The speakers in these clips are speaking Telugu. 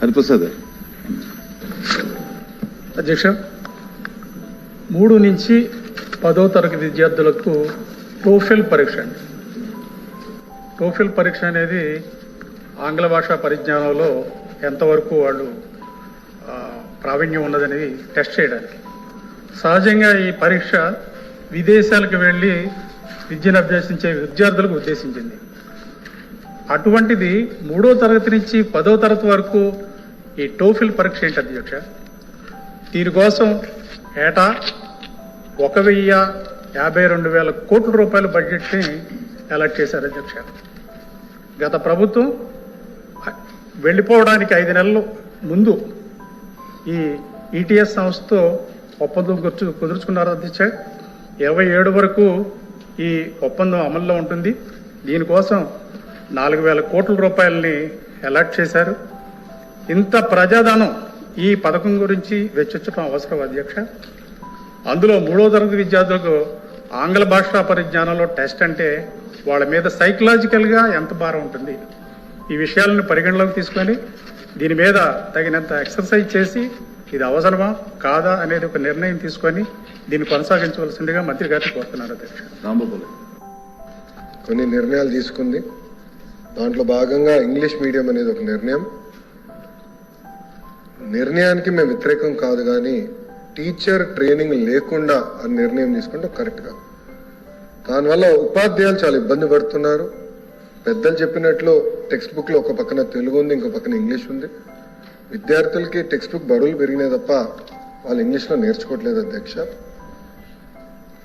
హరిప్రసాద్ అధ్యక్ష మూడు నుంచి పదో తరగతి విద్యార్థులకు టోఫెల్ పరీక్ష అండి. టోఫెల్ పరీక్ష అనేది ఆంగ్ల భాషా పరిజ్ఞానంలో ఎంతవరకు వాళ్ళు ప్రావీణ్యం ఉన్నదనేది టెస్ట్ చేయడానికి. సహజంగా ఈ పరీక్ష విదేశాలకు వెళ్ళి విద్యను అభ్యసించే విద్యార్థులకు ఉద్దేశించింది. అటువంటిది మూడో తరగతి నుంచి పదో తరగతి వరకు ఈ టోఫిల్ పరీక్ష ఏంటి అధ్యక్ష? దీనికోసం ఏటా ఒక వెయ్యి యాభై రెండు వేల కోట్ల రూపాయల బడ్జెట్ని అలాట్ చేశారు అధ్యక్ష. గత ప్రభుత్వం వెళ్ళిపోవడానికి ఐదు నెలలు ముందు ఈ ఈటీఎస్ సంస్థతో ఒప్పందం కుర్చు కుదుర్చుకున్నారు అధ్యక్ష. ఇరవై ఏడు వరకు ఈ ఒప్పందం అమల్లో ఉంటుంది. దీనికోసం నాలుగు వేల కోట్ల రూపాయలని అలాట్ చేశారు. ఇంత ప్రజాధనం ఈ పథకం గురించి వెచ్చించడం అవసరం అధ్యక్ష. అందులో మూడో తరగతి విద్యార్థులకు ఆంగ్ల భాషా పరిజ్ఞానంలో టెస్ట్ అంటే వాళ్ళ మీద సైకలాజికల్గా ఎంత భారం ఉంటుంది. ఈ విషయాలను పరిగణలోకి తీసుకొని దీని మీద తగినంత ఎక్సర్సైజ్ చేసి ఇది అవసరమా కాదా అనేది ఒక నిర్ణయం తీసుకొని దీన్ని కొనసాగించవలసిందిగా మంత్రి గారిని కోరుతున్నారు అధ్యక్ష. రాంబాబు. కొన్ని నిర్ణయాలు తీసుకుంది. దాంట్లో భాగంగా ఇంగ్లీష్ మీడియం అనేది ఒక నిర్ణయం. నిర్ణయానికి మేము వ్యతిరేకం కాదు కానీ టీచర్ ట్రైనింగ్ లేకుండా ఆ నిర్ణయం తీసుకుంటే కరెక్ట్ కాదు. దానివల్ల ఉపాధ్యాయులు చాలా ఇబ్బంది పడుతున్నారు. పెద్దలు చెప్పినట్లు టెక్స్ట్ బుక్లో ఒక పక్కన తెలుగు ఉంది ఇంకో పక్కన ఇంగ్లీష్ ఉంది. విద్యార్థులకి టెక్స్ట్ బుక్ బరువులు పెరిగినాయి తప్ప వాళ్ళు ఇంగ్లీష్లో నేర్చుకోవట్లేదు అధ్యక్ష.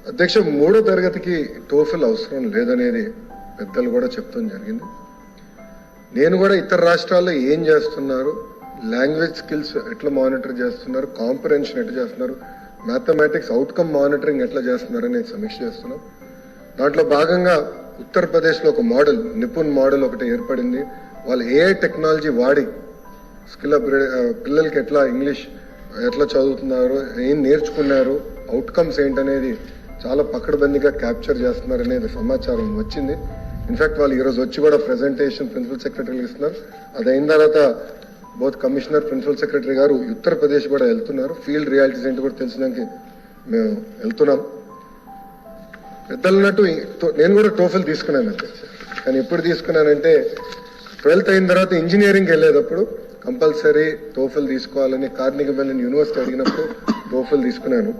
అధ్యక్ష మూడో తరగతికి టోఫిల్ అవసరం లేదనేది పెద్దలు కూడా చెప్తాం జరిగింది. నేను కూడా ఇతర రాష్ట్రాల్లో ఏం చేస్తున్నారు? లాంగ్వేజ్ స్కిల్స్ ఎట్లా మానిటర్ చేస్తున్నారు? కాంపరెన్షన్ ఎట్లా చేస్తున్నారు? మ్యాథమెటిక్స్ అవుట్కమ్ మానిటరింగ్ ఎట్లా చేస్తున్నారు అనేది సమీక్ష చేస్తున్నాం. దాంట్లో భాగంగా ఉత్తరప్రదేశ్లో ఒక మోడల్ నిపుణ్ మోడల్ ఒకటి ఏర్పడింది. వాళ్ళు ఏఐ టెక్నాలజీ వాడి స్కిల్ పిల్లలకి ఎట్లా ఇంగ్లీష్ ఎట్లా చదువుతున్నారు ఏం నేర్చుకున్నారు అవుట్కమ్స్ ఏంటనేది చాలా పక్కడబందిగా క్యాప్చర్ చేస్తున్నారు అనేది సమాచారం వచ్చింది. ఇన్ఫాక్ట్ వాళ్ళు ఈరోజు వచ్చి కూడా ప్రెజెంటేషన్ ప్రిన్సిపల్ సెక్రటరీలు ఇస్తున్నారు. అది అయిన తర్వాత బోత్ కమిషనర్ ప్రిన్సిపల్ సెక్రటరీ గారు ఉత్తరప్రదేశ్ కూడా వెళ్తున్నారు. ఫీల్డ్ రియాలిటీస్ ఏంటి కూడా తెలిసినాక మేము వెళ్తున్నాం. పెద్దలున్నట్టు నేను కూడా టోఫెల్ తీసుకున్నాను కానీ ఎప్పుడు తీసుకున్నానంటే ట్వెల్త్ అయిన తర్వాత ఇంజనీరింగ్ వెళ్ళేటప్పుడు కంపల్సరీ టోఫెల్ తీసుకోవాలని కార్నిక వెళ్ళిన యూనివర్సిటీ అడిగినప్పుడు టోఫెల్ తీసుకున్నాను.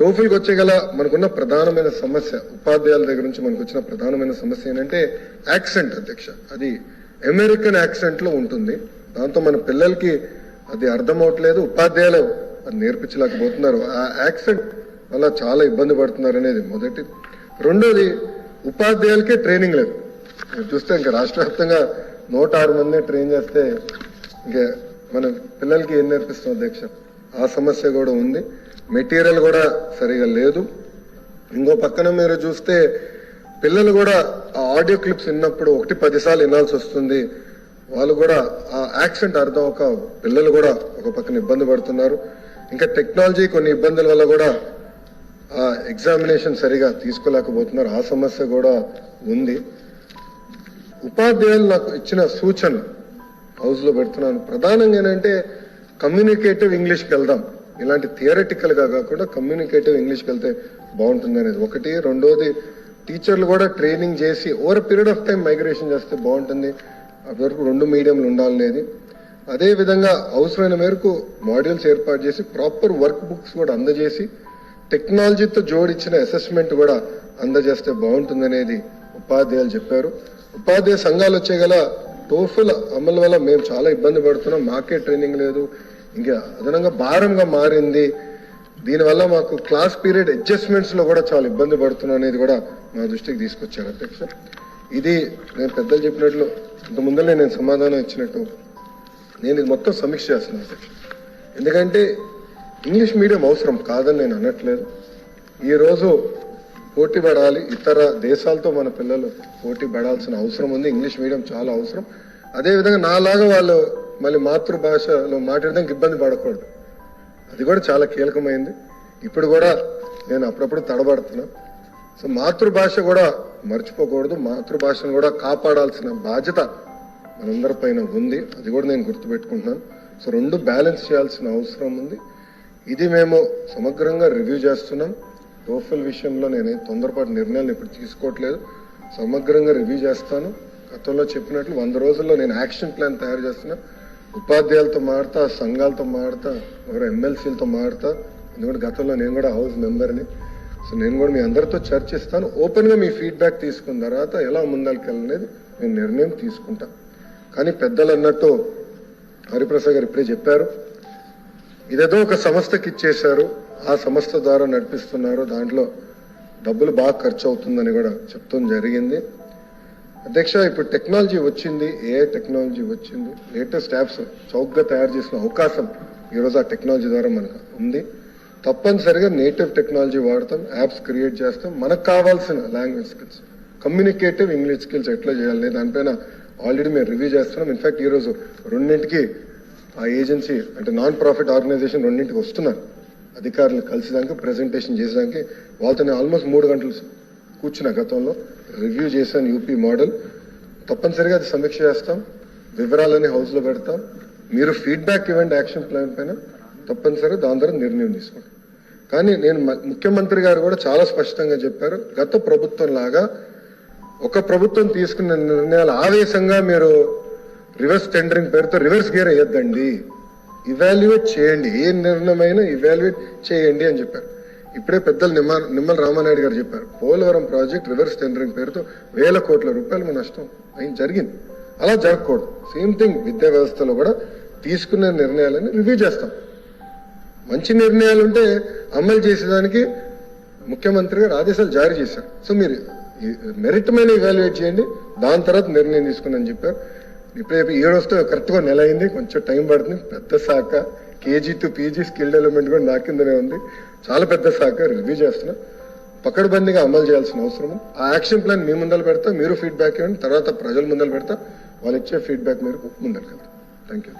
టోఫిల్కి వచ్చే గల మనకున్న ప్రధానమైన సమస్య ఉపాధ్యాయుల దగ్గర నుంచి మనకు వచ్చిన ప్రధానమైన సమస్య ఏంటంటే యాక్సెంట్ అధ్యక్ష. అది అమెరికన్ యాక్సెంట్లో ఉంటుంది. దాంతో మన పిల్లలకి అది అర్థం అవట్లేదు ఉపాధ్యాయులు అది నేర్పించలేకపోతున్నారు. ఆ యాక్సిడెంట్ వల్ల చాలా ఇబ్బంది పడుతున్నారు అనేది మొదటి. రెండోది ఉపాధ్యాయులకే ట్రైనింగ్ లేదు. మీరు చూస్తే ఇంకా రాష్ట్ర వ్యాప్తంగా నూట ఆరు మంది ట్రైన్ చేస్తే ఇంకా మన పిల్లలకి ఏం నేర్పిస్తాం అధ్యక్ష? ఆ సమస్య కూడా ఉంది. మెటీరియల్ కూడా సరిగా లేదు. ఇంకో పక్కన మీరు చూస్తే పిల్లలు కూడా ఆ ఆడియో క్లిప్స్ విన్నప్పుడు ఒకటి పదిసార్లు వినాల్సి వస్తుంది. వాళ్ళు కూడా ఆ యాక్సిడెంట్ అర్థం ఒక పిల్లలు కూడా ఒక పక్కన ఇబ్బంది పడుతున్నారు. ఇంకా టెక్నాలజీ కొన్ని ఇబ్బందుల వల్ల కూడా ఆ ఎగ్జామినేషన్ సరిగా తీసుకోలేకపోతున్నారు. ఆ సమస్య కూడా ఉంది. ఉపాధ్యాయులు నాకు ఇచ్చిన సూచన హౌస్లో పెడుతున్నాను. ప్రధానంగా ఏంటంటే కమ్యూనికేటివ్ ఇంగ్లీష్కి వెళ్దాం. ఇలాంటి థియరటికల్గా కాకుండా కమ్యూనికేటివ్ ఇంగ్లీష్కి వెళ్తే బాగుంటుంది అనేది ఒకటి. రెండోది టీచర్లు కూడా ట్రైనింగ్ చేసి over period of time migration చేస్తే బాగుంటుంది. వరకు రెండు మీడియంలు ఉండాలనేది అదే విధంగా అవసరమైన మేరకు మాడ్యూల్స్ ఏర్పాటు చేసి ప్రాపర్ వర్క్ బుక్స్ కూడా అందజేసి టెక్నాలజీతో జోడించిన అసెస్మెంట్ కూడా అందజేస్తే బాగుంటుందనేది ఉపాధ్యాయులు చెప్పారు. ఉపాధ్యాయ సంఘాలు వచ్చే గల టోఫుల్ అమలు వల్ల మేము చాలా ఇబ్బంది పడుతున్నాం. మాకే ట్రైనింగ్ లేదు. ఇంకా అదనంగా భారంగా మారింది. దీనివల్ల మాకు క్లాస్ పీరియడ్ అడ్జస్ట్మెంట్స్లో కూడా చాలా ఇబ్బంది పడుతున్నాం అనేది కూడా మా దృష్టికి తీసుకొచ్చారు అధ్యక్ష. ఇది నేను పెద్దలు చెప్పినట్లు ఇంత ముందరే నేను సమాధానం ఇచ్చినట్టు. నేను ఇది మొత్తం సమీక్ష చేస్తున్నాను సార్ ఎందుకంటే ఇంగ్లీష్ మీడియం అవసరం కాదని నేను అనట్లేదు. ఈ రోజు పోటీ పడాలి ఇతర దేశాలతో మన పిల్లలు పోటీ పడాల్సిన అవసరం ఉంది. ఇంగ్లీష్ మీడియం చాలా అవసరం. అదే విధంగా నాలాగా వాళ్ళు మళ్ళీ మాతృభాషలో మాట్లాడడానికి ఇబ్బంది పడకూడదు. అది కూడా చాలా కీలకమైంది. ఇప్పుడు కూడా నేను అప్పుడప్పుడు తడబడుతున్నా. సో మాతృభాష కూడా మర్చిపోకూడదు. మాతృభాషను కూడా కాపాడాల్సిన బాధ్యత మనందరి పైన ఉంది. అది కూడా నేను గుర్తుపెట్టుకుంటున్నాను. సో రెండు బ్యాలెన్స్ చేయాల్సిన అవసరం ఉంది. ఇది మేము సమగ్రంగా రివ్యూ చేస్తున్నాం. టోఫల్ విషయంలో నేను తొందరపాటు నిర్ణయాలు ఇప్పుడు తీసుకోవట్లేదు. సమగ్రంగా రివ్యూ చేస్తాను. గతంలో చెప్పినట్లు వంద రోజుల్లో నేను యాక్షన్ ప్లాన్ తయారు చేస్తున్నా. ఉపాధ్యాయులతో మాడతా సంఘాలతో మాడతా ఎవరు ఎమ్మెల్సీలతో మాడతా. ఎందుకంటే గతంలో నేను కూడా హౌస్ మెంబర్ని. సో నేను కూడా మీ అందరితో చర్చిస్తాను ఓపెన్గా మీ ఫీడ్బ్యాక్ తీసుకున్న తర్వాత ఎలా ముందరికెళ్ళనేది నేను నిర్ణయం తీసుకుంటా. కానీ పెద్దలు అన్నట్టు హరిప్రసాద్ గారు ఇప్పుడే చెప్పారు ఇదేదో ఒక సంస్థకి ఇచ్చేశారు ఆ సంస్థ ద్వారా నడిపిస్తున్నారు దాంట్లో డబ్బులు బాగా ఖర్చు అవుతుందని కూడా చెప్తాం జరిగింది. అధ్యక్ష ఇప్పుడు టెక్నాలజీ వచ్చింది ఏ టెక్నాలజీ వచ్చింది లేటెస్ట్ యాప్స్ చౌక్గా తయారు చేసిన అవకాశం ఈరోజు ఆ టెక్నాలజీ ద్వారా మనకు ఉంది. తప్పనిసరిగా నేటివ్ టెక్నాలజీ వాడతాం యాప్స్ క్రియేట్ చేస్తాం. మనకు కావాల్సిన language skills. Communicative English skills ఎట్లా చేయాలి దానిపైన ఆల్రెడీ మేము రివ్యూ చేస్తున్నాం. ఇన్ఫాక్ట్ ఈరోజు రెండింటికి ఆ ఏజెన్సీ అంటే నాన్ ప్రాఫిట్ ఆర్గనైజేషన్ రెండింటికి వస్తున్నారు. అధికారులు కలిసేదానికి ప్రెజెంటేషన్ చేసేదానికి. వాళ్ళతో నేను ఆల్మోస్ట్ మూడు గంటలు కూర్చున్న గతంలో. రివ్యూ చేశాను యూపీ మోడల్ తప్పనిసరిగా అది సమీక్ష చేస్తాం. వివరాలని హౌస్లో పెడతాం. మీరు ఫీడ్బ్యాక్ ఇవ్వండి యాక్షన్ ప్లాన్ పైన. తప్పనిసరిగా దాని ద్వారా నిర్ణయం తీసుకోండి. కానీ నేను ముఖ్యమంత్రి గారు కూడా చాలా స్పష్టంగా చెప్పారు గత ప్రభుత్వం లాగా ఒక ప్రభుత్వం తీసుకున్న నిర్ణయాలు ఆవేశంగా మీరు రివర్స్ టెండరింగ్ పేరుతో రివర్స్ గేర్ వేయొద్దండి. ఇవాల్యుయేట్ చేయండి. ఏ నిర్ణయమైనా ఇవాల్యుయేట్ చేయండి అని చెప్పారు. ఇప్పుడే పెద్దలు నిమ్మ నిమ్మల రామానాయుడు గారు చెప్పారు పోలవరం ప్రాజెక్ట్ రివర్స్ టెండరింగ్ పేరుతో వేల కోట్ల రూపాయలు మన నష్టం అయింది జరిగింది. అలా జరగకూడదు. సేమ్ థింగ్ విద్యా వ్యవస్థలో కూడా తీసుకున్న నిర్ణయాలని రివ్యూ చేస్తాం. మంచి నిర్ణయాలు ఉంటే అమలు చేసేదానికి ముఖ్యమంత్రి గారు ఆదేశాలు జారీ చేశారు. సో మీరు మెరిట్ మీద ఇవాల్యుయేట్ చేయండి. దాని తర్వాత నిర్ణయం తీసుకుని అని చెప్పారు. ఇప్పుడే ఏడు వస్తే కరెక్ట్గా నెల అయింది. కొంచెం టైం పడుతుంది. పెద్ద శాఖ KG to PG skill development కూడా నా కిందనే ఉంది. చాలా పెద్ద శాఖ రివ్యూ చేస్తున్నా. పకడ్బందీగా అమలు చేయాల్సిన అవసరం ఆ యాక్షన్ ప్లాన్ మీ ముందర పెడతా మీరు ఫీడ్బ్యాక్ ఇవ్వండి. తర్వాత ప్రజల ముందర పెడతా. వాళ్ళు ఇచ్చే ఫీడ్బ్యాక్ మేరకు ముందరికి వెళ్తాం థ్యాంక్ యూ